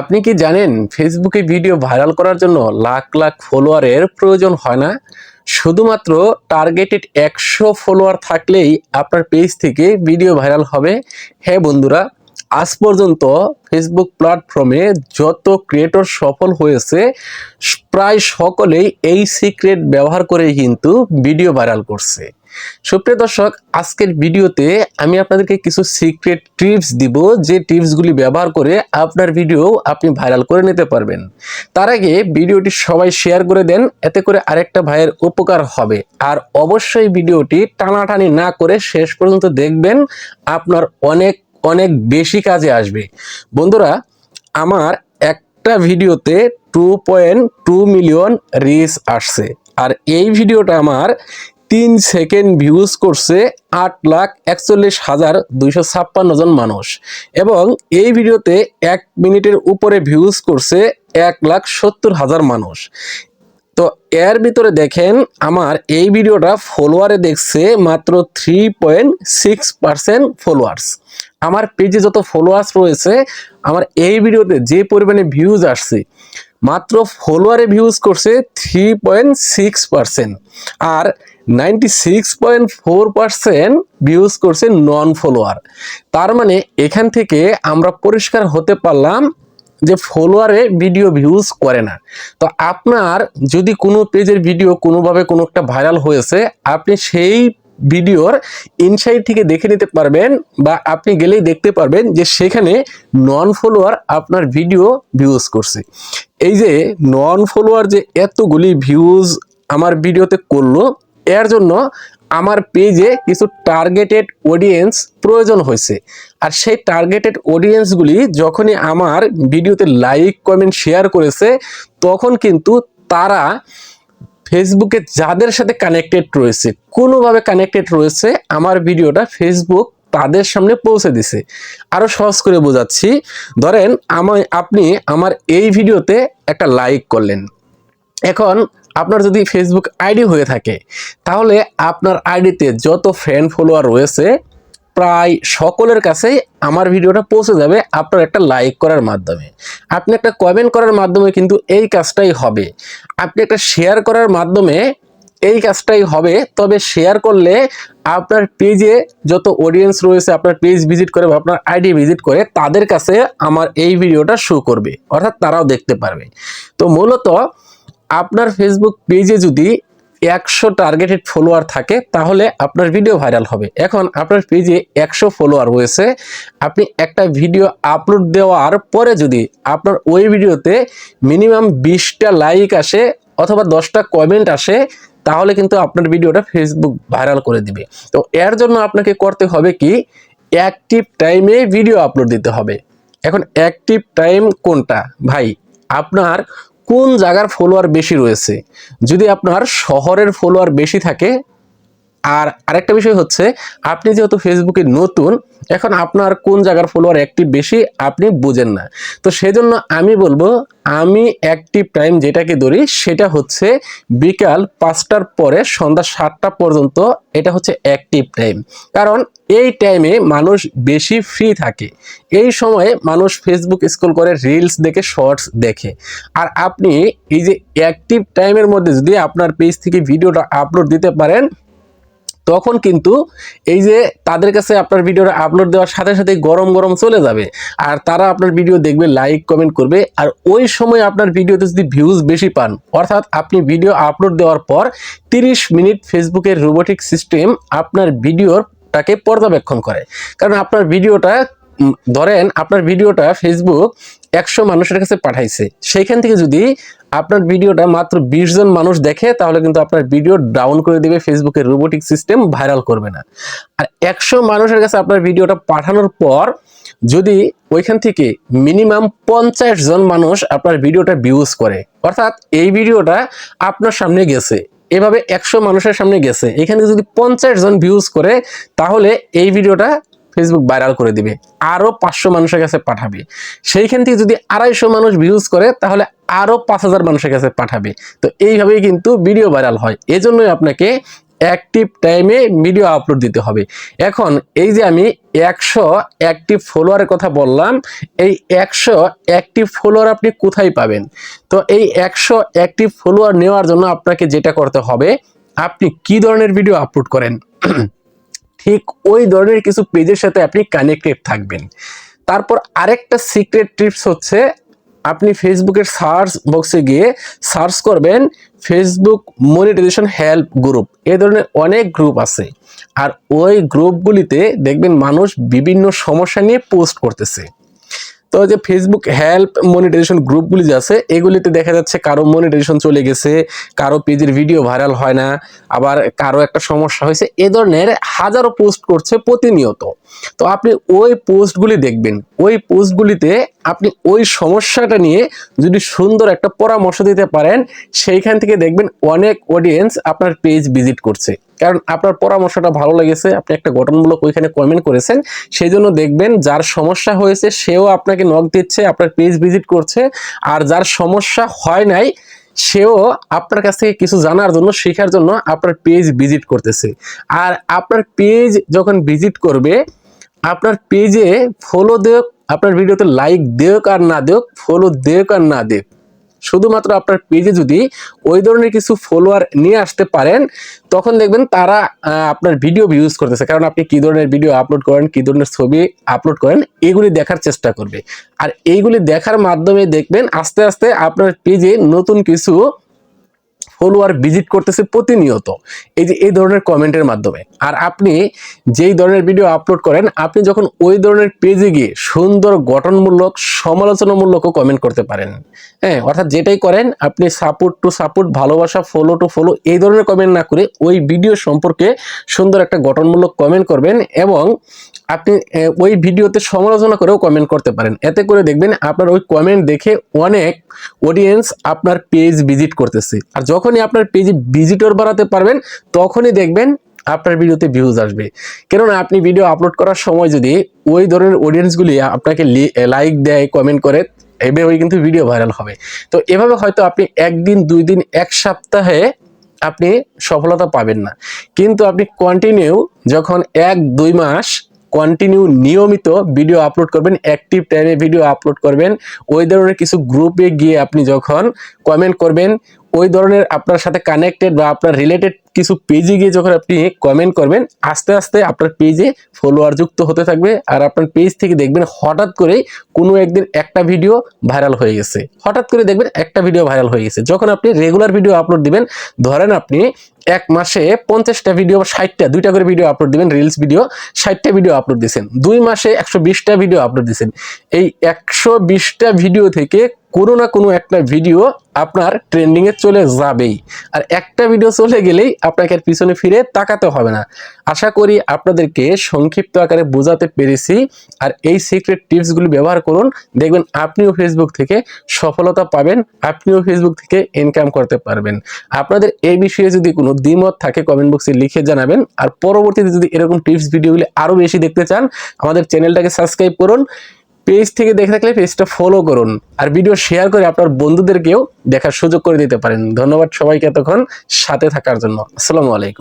আপনি কি জানেন ফেসবুকে ভিডিও ভাইরাল করার জন্য লাখ লাখ ফলোয়ারের প্রয়োজন হয় না? শুধুমাত্র টার্গেটেড একশো ফলোয়ার থাকলেই আপনার পেজ থেকে ভিডিও ভাইরাল হবে। হ্যাঁ বন্ধুরা, আজ পর্যন্ত ফেসবুক প্ল্যাটফর্মে যত ক্রিয়েটর সফল হয়েছে, প্রায় সকলেই এই সিক্রেট ব্যবহার করে কিন্তু ভিডিও ভাইরাল করছে। সুপ্রিয় দর্শক, আজকের ভিডিওতে আমি আপনাদেরকে কিছু সিক্রেট টিপস দিব যে টিপসগুলি ব্যবহার করে আপনার ভিডিও আপনি ভাইরাল করে নিতে পারবেন। তার আগে ভিডিওটি সবাই শেয়ার করে দেন, এতে করে আরেকটা ভাইয়ের উপকার হবে। আর অবশ্যই ভিডিওটি টানাটানি না করে শেষ পর্যন্ত দেখবেন, আপনার অনেক অনেক বেশি কাজে আসবে। বন্ধুরা, আমার একটা ভিডিওতে two point two million reach আসছে। আর এই ভিডিওটা আমার তিন সেকেন্ড ভিউজ করছে আট লাখ একচল্লিশ হাজার দুইশো ছাপ্পান্ন জন মানুষ। এবং এই ভিডিওতে এক মিনিটের উপরে ভিউজ করছে এক লাখ সত্তর হাজার মানুষ। তো এর ভিতরে দেখেন, আমার এই ভিডিওটা ফলোয়ারে দেখছে মাত্র three point six percent followers আমার পেজে যত ফলোয়ার্স রয়েছে, আমার এই ভিডিওতে যে পরিমাণে ভিউজ আসছে মাত্র ফলোয়ারে ভিউজ করছে থ্রি পয়েন্ট সিক্স পার্সেন্ট আর ninety six point four percent views করছে নন ফলোয়ার তার মানে এখান থেকে আমরা পরিষ্কার হতে পারলাম যে ফলোয়ারে ভিডিও ভিউজ করে না। তো আপনার যদি কোনো পেজের ভিডিও কোনোভাবে কোনো একটা ভাইরাল হয়েছে, আপনি সেই ভিডিওর ইনসাইড থেকে দেখে নিতে পারবেন বা আপনি গেলেই দেখতে পারবেন যে সেখানে নন ফলোয়ার আপনার ভিডিও ভিউজ করছে। এই যে নন ফলোয়ার যে এতগুলি ভিউজ আমার ভিডিওতে করল, এর জন্য আমার পেজে কিছু টার্গেটেড অডিয়েন্স প্রয়োজন হয়েছে। আর সেই টার্গেটেড অডিয়েন্সগুলি যখনই আমার ভিডিওতে লাইক কমেন্ট শেয়ার করেছে, তখন কিন্তু তারা ফেসবুকে যাদের সাথে কানেক্টেড রয়েছে, কোনোভাবে কানেক্টেড রয়েছে, আমার ভিডিওটা ফেসবুক তাদের সামনে পৌঁছে দিছে। আরও সহজ করে বোঝাচ্ছি, ধরেন আমায় আপনি আমার এই ভিডিওতে একটা লাইক করলেন। এখন আপনার যদি ফেসবুক আইডি হয়ে থাকে, তাহলে আপনার আইডিতে যত ফ্রেন্ড ফলোয়ার রয়েছে প্রায় সকলের কাছেই আমার ভিডিওটা পৌঁছে যাবে আপনার একটা লাইক করার মাধ্যমে। আপনি একটা কমেন্ট করার মাধ্যমে কিন্তু এই কাজটাই হবে। আপনি একটা শেয়ার করার মাধ্যমে এই কাজটাই হবে। তবে শেয়ার করলে আপনার পেজে যত অডিয়েন্স রয়েছে, আপনার পেজ ভিজিট করে বা আপনার আইডি ভিজিট করে, তাদের কাছে আমার এই ভিডিওটা শো করবে। অর্থাৎ তারাও দেখতে পারবে। তো মূলত আপনার ফেসবুক পেজে যদি একশো টার্গেটেড ফলোয়ার থাকে, তাহলে আপনার ভিডিও ভাইরাল হবে। এখন আপনার পেজে একশো ফলোয়ার রয়েছে, আপনি একটা ভিডিও আপলোড দেওয়ার পরে যদি আপনার ওই ভিডিওতে মিনিমাম বিশটা লাইক আসে অথবা দশটা কমেন্ট আসে, তাহলে কিন্তু আপনার ভিডিওটা ফেসবুক ভাইরাল করে দিবে। তো এর জন্য আপনাকে করতে হবে কি অ্যাক্টিভ টাইমে ভিডিও আপলোড দিতে হবে। এখন অ্যাক্টিভ টাইম কোনটা? ভাই, আপনার কোন জায়গার ফলোয়ার বেশি রয়েছে? যদি আপনার শহরের ফলোয়ার বেশি থাকে আর আরেকটা বিষয় হচ্ছে, আপনি যেহেতু ফেসবুকে নতুন, এখন আপনার কোন জায়গার ফলোয়ার অ্যাক্টিভ বেশি আপনি বুঝেন না। তো সেজন্য আমি বলব, আমি অ্যাক্টিভ টাইম যেটাকে ধরি সেটা হচ্ছে বিকাল পাঁচটার পরে সন্ধ্যা সাতটা পর্যন্ত এটা হচ্ছে অ্যাক্টিভ টাইম কারণ এই টাইমে মানুষ বেশি ফ্রি থাকে। এই সময়ে মানুষ ফেসবুক স্ক্রল করে রিলস দেখে শর্টস দেখে। আর আপনি এই যে অ্যাক্টিভ টাইমের মধ্যে যদি আপনার পেজ থেকে ভিডিওটা আপলোড দিতে পারেন তখন কিন্তু এই যে তাদের কাছে আপনার ভিডিওটা আপলোড দেওয়ার সাথে সাথে গরম গরম চলে যাবে। আর তারা আপনার ভিডিও দেখবে লাইক কমেন্ট করবে। আর ওই সময় আপনার ভিডিওতে যদি ভিউজ বেশি পান, অর্থাৎ আপনি ভিডিও আপলোড দেওয়ার পর তিরিশ মিনিট ফেসবুকের রোবোটিক সিস্টেম আপনার ভিডিওটাকে পর্যবেক্ষণ করে। কারণ আপনার ভিডিওটা ধরেন আপনার ভিডিওটা ফেসবুক একশো মানুষের কাছে পাঠাইছে। সেইখান থেকে যদি আপনার ভিডিওটা মাত্র বিশ জন মানুষ দেখে, তাহলে কিন্তু আপনার ভিডিও ডাউন করে দিবে ফেসবুকের রোবোটিক সিস্টেম ভাইরাল করবে না। আর একশো মানুষের কাছে আপনার ভিডিওটা পাঠানোর পর, যদি ওইখান থেকে মিনিমাম পঞ্চাশ জন মানুষ আপনার ভিডিওটা ভিউজ করে, অর্থাৎ এই ভিডিওটা আপনার সামনে গেছে, এভাবে একশো মানুষের সামনে গেছে, এখানে যদি পঞ্চাশ জন ভিউজ করে, তাহলে এই ভিডিওটা ফেসবুক ভাইরাল করে দিবে, আরও পাঁচশো মানুষের কাছে পাঠাবে। সেইখান থেকে যদি আড়াইশো মানুষ ভিউজ করে, তাহলে আরও পাঁচ হাজার মানুষের কাছে পাঠাবে। তো এইভাবেই কিন্তু ভিডিও ভাইরাল হয়। এজন্যই আপনাকে অ্যাক্টিভ টাইমে ভিডিও আপলোড দিতে হবে। এখন এই যে আমি একশো অ্যাক্টিভ ফলোয়ারের কথা বললাম, এই একশো অ্যাক্টিভ ফলোয়ার আপনি কোথায় পাবেন? তো এই একশো অ্যাক্টিভ ফলোয়ার নেওয়ার জন্য আপনাকে যেটা করতে হবে, আপনি কি ধরনের ভিডিও আপলোড করেন? ঠিক ওই ধরনের কিছু পেজের সাথে আপনি কানেক্টেড থাকবেন। তারপর আরেকটা সিক্রেট টিপস হচ্ছে, আপনি ফেসবুকের সার্চ বক্সে গিয়ে সার্চ করবেন ফেসবুক মনিটাইজেশন হেল্প গ্রুপ এ ধরনের অনেক গ্রুপ আছে। আর ওই গ্রুপগুলিতে দেখবেন মানুষ বিভিন্ন সমস্যা নিয়ে পোস্ট করতেছে। তো যে ফেসবুক হেল্প মনিটাইজেশন গ্রুপগুলি যে আছে, এগুলিতে দেখা যাচ্ছে কারও মনিটাইজেশন চলে গেছে, কারও পেজের ভিডিও ভাইরাল হয় না, আবার কারও একটা সমস্যা হয়েছে, এ ধরনের হাজারো পোস্ট করছে প্রতিনিয়ত। তো আপনি ওই পোস্টগুলি দেখবেন, ওই পোস্টগুলিতে আপনি ওই সমস্যাটা নিয়ে যদি সুন্দর একটা পরামর্শ দিতে পারেন, সেইখান থেকে দেখবেন অনেক অডিয়েন্স আপনার পেজ ভিজিট করছে। কারণ আপনার পরামর্শটা ভালো লেগেছে, আপনি একটা গঠনমূলক ওইখানে কমেন্ট করেছেন সেই জন্য দেখবেন যার সমস্যা হয়েছে, সেও আপনাকে নক দিচ্ছে, আপনার পেজ ভিজিট করছে, আর যার সমস্যা হয় নাই, সেও আপনার কাছ থেকে কিছু জানার জন্য, শেখার জন্য আপনার পেজ ভিজিট করতেছে। আর আপনার পেজ যখন ভিজিট করবে, আপনার পেজে ফলো দেওক আপনার ভিডিওতে লাইক দেওক আর না দেওক ফলো দেওক আর না দেওক। শুধুমাত্র আপনার পেজে যদি ওই ধরনের কিছু ফলোয়ার নিয়ে আসতে পারেন, তখন দেখবেন তারা আপনার ভিডিও ভিউজ করতেছে। কারণ আপনি কি ধরনের ভিডিও আপলোড করেন, কি ধরনের ছবি আপলোড করেন, এগুলি দেখার চেষ্টা করবে। আর এইগুলি দেখার মাধ্যমে দেখবেন আস্তে আস্তে আপনার পেজে নতুন কিছু ফলোয়ার ভিজিট করতেছে প্রতিনিয়ত। এই যে এই ধরনের কমেন্টের মাধ্যমে। আর আপনি যেই ধরনের ভিডিও আপলোড করেন, আপনি যখন ওই ধরনের পেজে গিয়ে সুন্দর গঠনমূলক সমালোচনামূলকও কমেন্ট করতে পারেন। হ্যাঁ অর্থাৎ যেটাই করেন, আপনি সাপোর্ট টু সাপোর্ট ভালোবাসা ফলো টু ফলো এই ধরনের কমেন্ট না করে ওই ভিডিও সম্পর্কে সুন্দর একটা গঠনমূলক কমেন্ট করবেন এবং আপনি ওই ভিডিওতে সমালোচনা করেও কমেন্ট করতে পারেন। এতে করে দেখবেন আপনার ওই কমেন্ট দেখে অনেক অডিয়েন্স আপনার পেজ ভিজিট করতেছে। আর যখনই আপনার পেজে ভিজিটর বাড়াতে পারবেন, তখনই দেখবেন আপনার ভিডিওতে ভিউজ আসবে। কেননা আপনি ভিডিও আপলোড করার সময় যদি ওই ধরনের অডিয়েন্সগুলি আপনাকে লাইক দেয় কমেন্ট করে এভাবেই কিন্তু ভিডিও ভাইরাল হবে। তো এভাবে হয়তো আপনি একদিন, দুই দিন, এক সপ্তাহে আপনি সফলতা পাবেন না। কিন্তু আপনি কন্টিনিউ যখন এক, দুই মাস কন্টিনিউ নিয়মিত ভিডিও আপলোড করবেন অ্যাক্টিভ টাইমে ভিডিও আপলোড করবেন। ওই ধরনের কিছু গ্রুপে গিয়ে আপনি যখন কমেন্ট করবেন ওই ধরনের আপনার সাথে কানেক্টেড বা আপনার রিলেটেড কিছু পেজে গিয়ে যখন আপনি কমেন্ট করবেন, আস্তে আস্তে আপনার পেজে ফলোয়ার যুক্ত হতে থাকবে আর আপনার পেজ থেকে দেখবেন হঠাৎ করেই কোনো একদিন একটা ভিডিও ভাইরাল হয়ে গেছে। হঠাৎ করে দেখবেন একটা ভিডিও ভাইরাল হয়ে গেছে। যখন আপনি রেগুলার ভিডিও আপলোড দিবেন, ধরেন আপনি এক মাসে পঞ্চাশটা ভিডিও বা ষাটটা, দুইটা করে ভিডিও আপলোড দিবেন রিলস ভিডিও ষাটটা ভিডিও আপলোড দিয়েছেন। দুই মাসে একশো বিশটা ভিডিও আপলোড দিয়েছেন। এই একশো বিশটা ভিডিও থেকে কোনো না কোনো একটা ভিডিও আপনার ট্রেন্ডিং এ চলে যাবেই। আর একটা ভিডিও চলে গেলেই আপনাকে আর পিছনে ফিরে তাকাতে হবে না। আশা করি আপনাদেরকে সংক্ষিপ্ত আকারে বোঝাতে পেরেছি। আর এই সিক্রেট টিপসগুলি ব্যবহার করুন। দেখবেন আপনিও ফেসবুক থেকে সফলতা পাবেন, আপনিও ফেসবুক থেকে ইনকাম করতে পারবেন। আপনাদের এই বিষয়ে যদি কোনো দ্বিমত থাকে কমেন্ট বক্সে লিখে জানাবেন। আর পরবর্তীতে যদি এরকম টিপস ভিডিওগুলি আরও বেশি দেখতে চান, আমাদের চ্যানেলটাকে সাবস্ক্রাইব করুন। পেজ থেকে দেখে থাকলে পেজটা ফলো করুন আর ভিডিও শেয়ার করে আপনার বন্ধুদেরকেও দেখার সুযোগ করে দিতে পারেন। ধন্যবাদ সবাইকে এতক্ষণ সাথে থাকার জন্য। আসসালামু আলাইকুম।